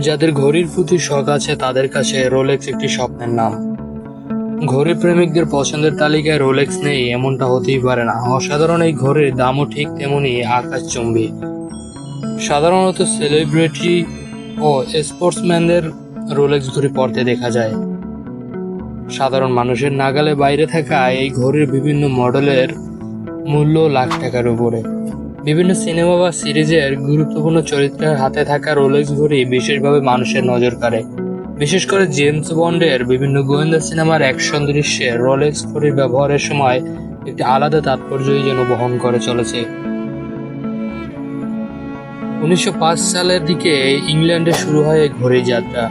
যাদের ঘড়ির প্রতি শখ আছে, তাদের কাছে রোলেক্স একটি স্বপ্নের নাম। ঘড়ি প্রেমিকদের পছন্দের তালিকায় রোলেক্স নেই, এমনটা হতেই পারে না। অসাধারণ এই ঘড়ির দামও ঠিক তেমনি আকাশচুম্বী। সাধারণত সেলিব্রিটি ও স্পোর্টসম্যানদের রোলেক্স ঘড়ি পরতে দেখা যায়। সাধারণ মানুষের নাগালে বাইরে থাকা এই ঘড়ির বিভিন্ন মডেলের মূল্য লাখ টাকার উপরে। বিভিন্ন সিনেমা বা সিরিজের গুরুত্বপূর্ণ চরিত্রের হাতে থাকা রোলেক্স ঘড়ি বিশেষভাবে মানুষের নজর কাড়ে। বিশেষ করে জেমস বন্ডের বিভিন্ন গোয়েন্দা সিনেমার অ্যাকশন দৃশ্যে রোলেক্স ঘড়ির ব্যবহারের সময় একটি আলাদা তাৎপর্যই যেন বহন করে চলেছে। উনিশশো পাঁচ সালের দিকে ইংল্যান্ডে শুরু হয় ঘড়ির যাত্রা।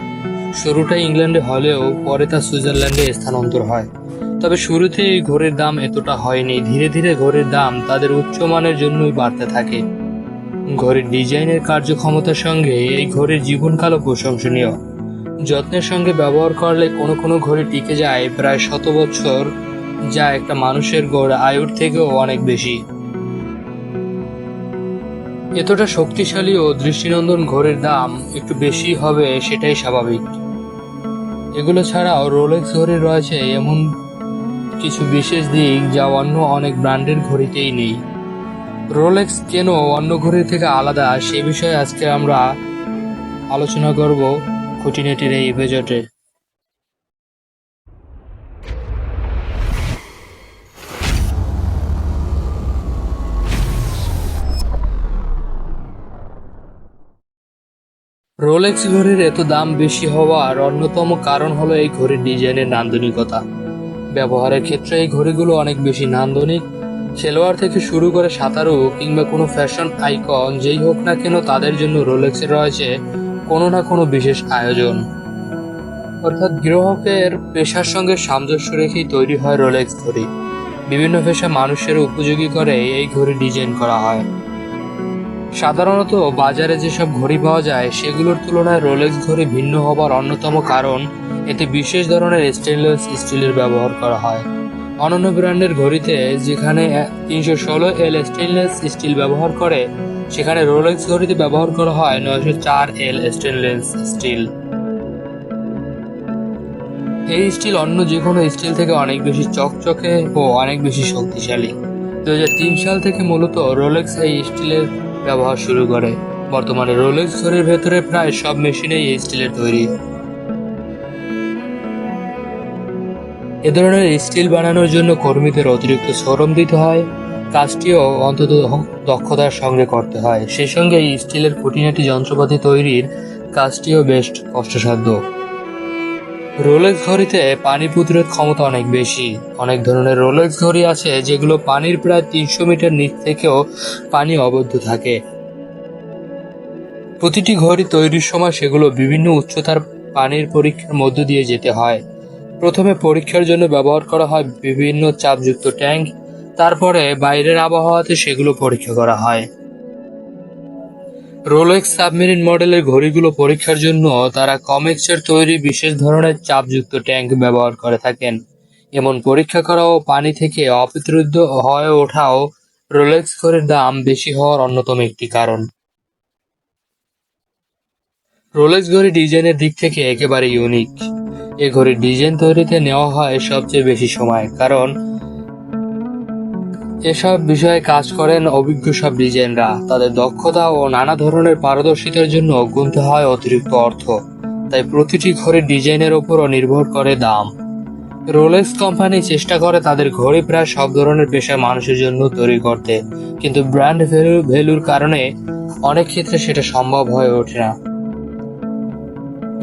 শুরুটা ইংল্যান্ডে হলেও পরে তা সুইজারল্যান্ডে স্থানান্তর হয়। তবে শুরুতে এই ঘড়ির দাম এতটা হয়নি। ধীরে ধীরে ঘড়ির দাম তাদের উচ্চমানের জন্যই বাড়তে থাকে। ঘড়ির ডিজাইনের কার্যক্ষমতার সঙ্গে এই ঘড়ির জীবনকালও প্রশংসনীয়। যত্নের সঙ্গে ব্যবহার করলে কোনো কোনো ঘড়ি টিকে যায় প্রায় শত বছর যা একটা মানুষের গড় আয়ুর থেকেও অনেক বেশি। এতটা শক্তিশালী ও দৃষ্টিনন্দন ঘড়ির দাম একটু বেশি হবে সেটাই স্বাভাবিক। এগুলো ছাড়াও রোলেক্স ঘড়ি রয়েছে এমন কিছু বিশেষ দিক যা অন্য অনেক ব্র্যান্ডের ঘড়িতেই নেই। রোলেক্স কেন অন্য ঘড়ির থেকে আলাদা, সে বিষয়ে আজকে আমরা আলোচনা করব খুঁটিনাটির এই এপিসোডে রোলেক্স ঘড়ির এত দাম বেশি হওয়ার অন্যতম কারণ হলো এই ঘড়ির ডিজাইনের নান্দনিকতা। ব্যবহারের ক্ষেত্রে এই ঘড়িগুলো অনেক বেশি নান্দনিক। খেলোয়াড় থেকে শুরু করে সাঁতারু কিংবা কোনো ফ্যাশন আইকন যেই হোক না কেন তাদের জন্য রোলেক্সের রয়েছে কোনো না কোনো বিশেষ আয়োজন। অর্থাৎ গ্রাহকের পেশার সঙ্গে সামঞ্জস্য রেখেই তৈরি হয় রোলেক্স ঘড়ি। বিভিন্ন পেশা মানুষের উপযোগী করে এই ঘড়ি ডিজাইন করা হয়। সাধারণত বাজারে যেসব ঘড়ি পাওয়া যায়, সেগুলোর তুলনায় রোলেক্স ঘড়ি ভিন্ন হবার অন্যতম কারণ এতে বিশেষ ধরনের স্টেনলেস স্টিলের ব্যবহার করা হয়। অন্যান্য ব্র্যান্ডের ঘড়িতে যেখানে তিনশো ষোলো এল স্টেনলেস স্টিল ব্যবহার করে, সেখানে রোলেক্স ঘড়িতে ব্যবহার করা হয় নয়শো চার এল স্টেনলেস স্টিল এই স্টিল অন্য যে কোনো স্টিল থেকে অনেক বেশি চকচকে ও অনেক বেশি শক্তিশালী। দুই হাজার তিন সাল থেকে মূলত রোলেক্স এই স্টিলের ব্যবহার শুরু করে। বর্তমানে রোলেক্স ঘড়ির ভেতরে প্রায় সব মেশিনেই এই স্টিলের তৈরি। এ ধরনের স্টিল বানানোর জন্য কর্মীদের অতিরিক্ত শ্রম দিতে হয়, কাজটিও অন্তত দক্ষতার সঙ্গে করতে হয়। সেই সঙ্গে এই স্টিলের খুঁটিনাটি যন্ত্রপাতি তৈরির কাজটিও বেশ কষ্টসাধ্য। রোলেক্স ঘড়িতে পানি প্রতিরোধ ক্ষমতা অনেক বেশি। অনেক ধরনের রোলেক্স ঘড়ি আছে যেগুলো পানির প্রায় তিনশো মিটার নিচ থেকেও পানি অবদ্ধ থাকে। প্রতিটি ঘড়ি তৈরির সময় সেগুলো বিভিন্ন উচ্চতার পানির পরীক্ষার মধ্য দিয়ে যেতে হয়। প্রথমে পরীক্ষার জন্য ব্যবহার করা হয় বিভিন্ন চাপযুক্ত ট্যাঙ্ক, তারপরে বাইরের আবহাওয়াতে সেগুলো পরীক্ষা করা হয়। রোলেক্স সাবমেরিন মডেলের ঘড়িগুলো পরীক্ষার জন্য তারা কমেক্সের তৈরি বিশেষ ধরনের চাপযুক্ত ট্যাঙ্ক ব্যবহার করে থাকেন। এমন পরীক্ষা করা ও পানি থেকে অপ্রতিরোধ হয়ে ওঠাও রোলেক্স ঘড়ির দাম বেশি হওয়ার অন্যতম একটি কারণ। রোলেক্স ঘড়ি ডিজাইনের দিক থেকে একেবারে ইউনিক এ ঘড়ির ডিজাইন তৈরিতে নেওয়া হয় সবচেয়ে বেশি সময়, কারণ এসব বিষয়ে কাজ করেন অভিজ্ঞ সব ডিজাইনরা। তাদের দক্ষতা ও নানা ধরনের পারদর্শিতার জন্য গুনতে হয় অতিরিক্ত অর্থ। তাই প্রতিটি ঘড়ির ডিজাইনের উপরও নির্ভর করে দাম। রোলেক্স কোম্পানি চেষ্টা করে তাদের ঘড়ি প্রায় সব ধরনের পেশার মানুষের জন্য তৈরি করতে। কিন্তু ব্র্যান্ড ভ্যালু ভ্যালুর কারণে অনেক ক্ষেত্রে সেটা সম্ভব হয়ে ওঠে না।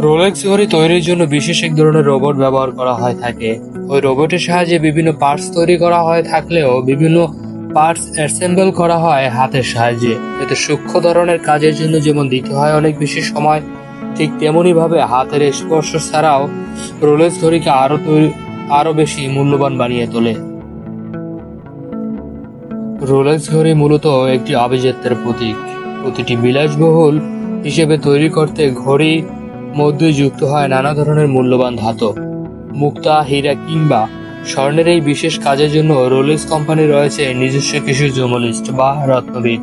রোলেক্স ঘড়ি তৈরির জন্য বিশেষ এক ধরনের রোবট ব্যবহার করা হয় থাকে। ওই রোবটের সাহায্যে বিভিন্ন পার্টস তৈরি করা হয় থাকলেও বিভিন্ন পার্টস অ্যাসেম্বল করা হয় হাতের সাহায্যে। এতে সূক্ষ্ম ধরনের কাজের জন্য যেমন দিতে হয় অনেক বেশি সময়, ঠিক তেমনি ভাবে হাতের স্পর্শ ছাড়াও রোলেক্স ঘড়িকে আরও তৈরি, আরও বেশি মূল্যবান বানিয়ে তোলে। রোলেক্স ঘড়ি মূলত একটি আভিজাত্যের প্রতীক। প্রতিটি বিলাসবহুল হিসেবে তৈরি করতে ঘড়ি মধ্যে যুক্ত হয় নানা ধরনের মূল্যবান ধাতব, মুক্তা, হীরা কিংবা স্বর্ণের এই বিশেষ কাজের জন্য রোলেক্স কোম্পানি রয়েছে নিজস্ব কিছু জুমলিস্ট বা রত্নবিদ।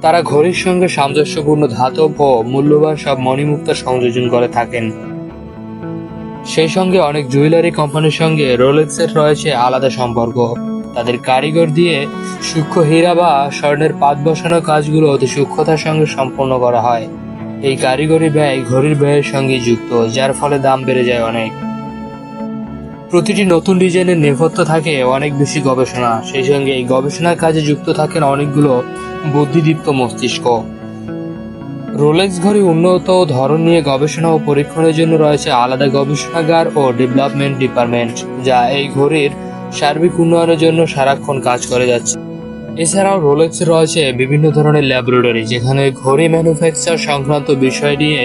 তারা ঘড়ির সঙ্গে সামঞ্জস্যপূর্ণ ধাতব ও মূল্যবান সব মণিমুক্তা সংযোজন করে থাকেন। সেই সঙ্গে অনেক জুয়েলারি কোম্পানির সঙ্গে রোলেক্সের রয়েছে আলাদা সম্পর্ক। তাদের কারিগর দিয়ে সূক্ষ্ম হীরা বা স্বর্ণের পাত বসানো কাজগুলো অতি সূক্ষ্মতার সঙ্গে সম্পন্ন করা হয়। এই কারিগরি ব্যয় ঘড়ির ব্যয়ের সঙ্গে যুক্ত, যার ফলে দাম বেড়ে যায় অনেক। প্রতিটি নতুন ডিজাইনের নেপথ্য থাকে অনেক বেশি গবেষণা। সেই সঙ্গে এই গবেষণার কাজে যুক্ত থাকেন অনেকগুলো বুদ্ধিদীপ্ত মস্তিষ্ক। রোলেক্স ঘড়ি উন্নত ধরন নিয়ে গবেষণা ও পরীক্ষণের জন্য রয়েছে আলাদা গবেষণাগার ও ডেভেলপমেন্ট ডিপার্টমেন্ট, যা এই ঘড়ির সার্বিক উন্নয়নের জন্য সারাক্ষণ কাজ করে যাচ্ছে। এছাড়াও রোলেক্স রয়েছে বিভিন্ন ধরনের ল্যাবরেটরি যেখানে ঘড়ি ম্যানুফ্যাকচার সংক্রান্ত বিষয় নিয়ে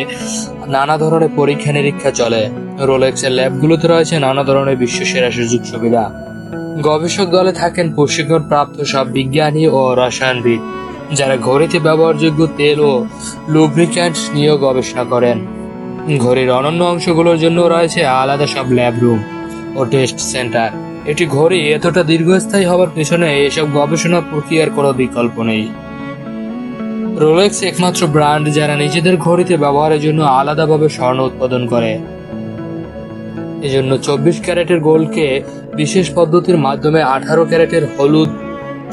নানা ধরনের পরীক্ষা নিরীক্ষা চলে। রোলেক্সের ল্যাবগুলোতে রয়েছে নানা ধরনের বিশ্বসেরা সুযোগ সুবিধা। গবেষক দলে থাকেন প্রশিক্ষণ প্রাপ্ত সব বিজ্ঞানী ও রসায়নবিদ, যারা ঘড়িতে ব্যবহারযোগ্য তেল ও লুব্রিক্যান্ট নিয়েও গবেষণা করেন। ঘড়ির অনন্য অংশগুলোর জন্য রয়েছে আলাদা সব ল্যাব রুম ও টেস্ট সেন্টার এটি ঘড়ি এতটা দীর্ঘস্থায়ী হওয়ার পেছনে এসব গবেষণা প্রক্রিয়ার কোনো বিকল্প নেই। রোলেক্স একমাত্র ব্র্যান্ড যারা নিজেদের ঘড়িতে ব্যবহারের জন্য আলাদাভাবে স্বর্ণ উৎপাদন করে। এজন্য চব্বিশ ক্যারেটের গোল্ডকে বিশেষ পদ্ধতির মাধ্যমে আঠারো ক্যারেটের হলুদ,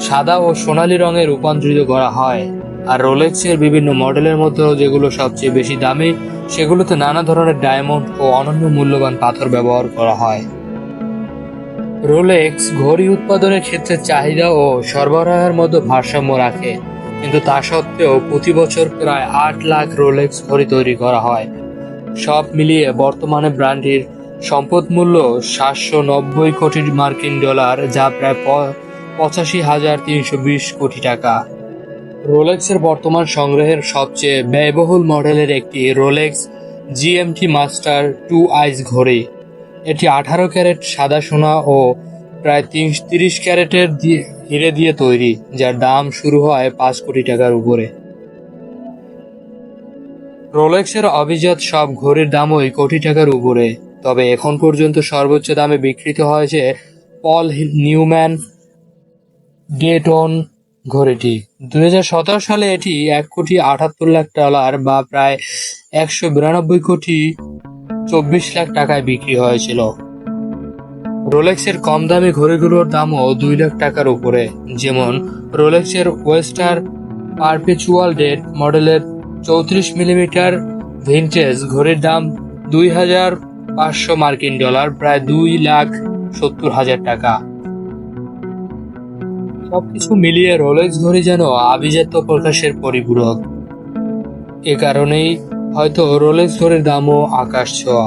সাদা ও সোনালী রঙে রূপান্তরিত করা হয়। আর রোলেক্সের বিভিন্ন মডেলের মধ্যেও যেগুলো সবচেয়ে বেশি দামি, সেগুলোতে নানা ধরনের ডায়মন্ড ও অনন্য মূল্যবান পাথর ব্যবহার করা হয়। রোলেক্স ঘড়ি উৎপাদনের ক্ষেত্রে চাহিদা ও সরবরাহের মধ্যে ভারসাম্য রাখে। কিন্তু তা সত্ত্বেও প্রতি বছর প্রায় আট লাখ রোলেক্স ঘড়ি তৈরি করা হয়। সব মিলিয়ে বর্তমানে ব্র্যান্ডটির সম্পদ মূল্য সাতশো নব্বই কোটি মার্কিন ডলার, যা প্রায় পঁচাশি হাজার তিনশো বিশ কোটি টাকা। রোলেক্সের বর্তমান সংগ্রহের সবচেয়ে ব্যয়বহুল মডেলের একটি Rolex GMT master two ice ঘড়ি। এটি আঠারো ক্যারেট সাদা সোনা ও প্রায় তিরিশ ক্যারেটের দিয়ে হিরে দিয়ে তৈরি, যার দাম শুরু হয় পাঁচ কোটি টাকার উপরে। রোলেক্সের অভিজাত সব ঘড়ির দামই কোটি টাকার উপরে। তবে এখন পর্যন্ত সর্বোচ্চ দামে বিক্রিত হয়েছে পল নিউম্যান ডেটন ঘড়িটি। দু হাজার সতেরো সালে এটি এক কোটি আটাত্তর লাখ ডলার বা প্রায় একশো বিরানব্বই কোটি চব্বিশ লাখ টাকায় বিক্রি হয়েছিল। রোলেক্সের কম দামি ঘড়িগুলোর দামও দুই লাখ টাকার উপরে, যেমন রোলেক্সের ওয়েস্টার পারপেচুয়াল ডেট মডেলের চৌত্রিশ মিলিমিটার ভিনটেজ ঘড়ির দাম দুই হাজার পাঁচশো মার্কিন ডলার, প্রায় দুই লাখ সত্তর হাজার টাকা। সবকিছু মিলিয়ে রোলেক্স ঘড়ি যেন আভিজাত্য প্রকাশের পরিপূরক। এ কারণেই হয়তো রোলেক্স ঘড়ির দামও আকাশ ছোঁয়া।